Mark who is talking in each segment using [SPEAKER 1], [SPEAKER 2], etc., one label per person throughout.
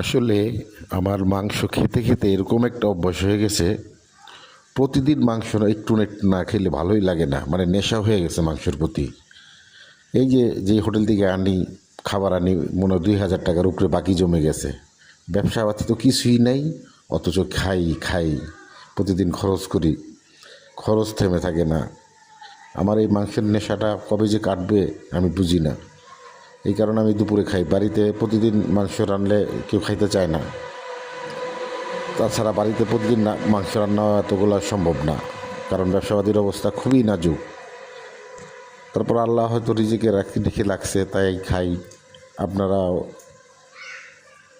[SPEAKER 1] আসলে আমার মাংস খেতে খেতে এরকম একটা অভ্যাস হয়ে গেছে, প্রতিদিন মাংস না, একটু একটু না খেলে ভালোই লাগে না মানে নেশা হয়ে গেছে মাংসের প্রতি। এই যে যে হোটেল থেকে আনি, খাবার আনি, মনে দুই হাজার টাকার উপরে বাকি জমে গেছে। ব্যবসা পাতি তো কিছুই নাই, অথচ খাই খাই, প্রতিদিন খরচ করি, খরচ থেমে থাকে না। আমার এই মাংসের নেশাটা কবে যে কাটবে আমি বুঝি না। এই কারণে আমি দুপুরে খাই। বাড়িতে প্রতিদিন মাংস রানলে কেউ খাইতে চায় না। তাছাড়া বাড়িতে প্রতিদিন মাংস রান্না এতগুলো সম্ভব না। কারণ ব্যবসাবাদীর অবস্থা খুবই নাজুক। তারপর আল্লাহ হয়তো রিজিকে রাখি লাগছে তাই খাই। আপনারাও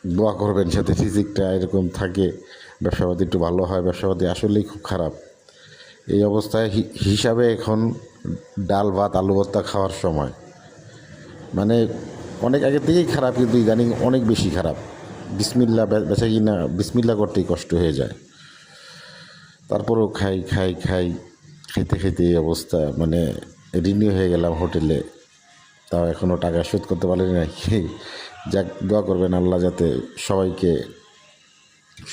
[SPEAKER 1] দোয়া করবেন সাথে রিজিকটা এরকম থাকে। ব্যবসাবাদী একটু ভালো হয়, ব্যবসাবাদী আসলেই খুব খারাপ। এই অবস্থায় হিসাবে এখন ডাল, ভাত, আলু ভর্তা খাওয়ার সময়। মানে অনেক আগের থেকেই খারাপ, কিন্তু ইদানিং অনেক বেশি খারাপ। বিসমিল্লা বেচা কিনা, বিসমিল্লা করতেই কষ্ট হয়ে যায়। তারপরেও খাই খাই খাই, খেতে খেতে এই অবস্থা মানে ঋণী হয়ে গেলাম হোটেলে। তাও এখনও টাকা শোধ করতে পারিনি না যাক, দোয়া করবেন আল্লাহ যাতে সবাইকে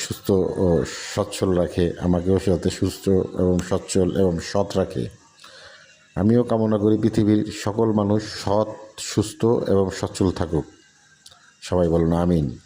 [SPEAKER 1] সুস্থ ও সচ্ছল রাখে, আমাকেও যাতে সুস্থ এবং সচ্ছল এবং সৎ রাখে। আমিও কামনা করি পৃথিবীর সকল মানুষ সৎ সুস্থ এবং সচ্ছল থাকুক। সবাই বলুন আমিন।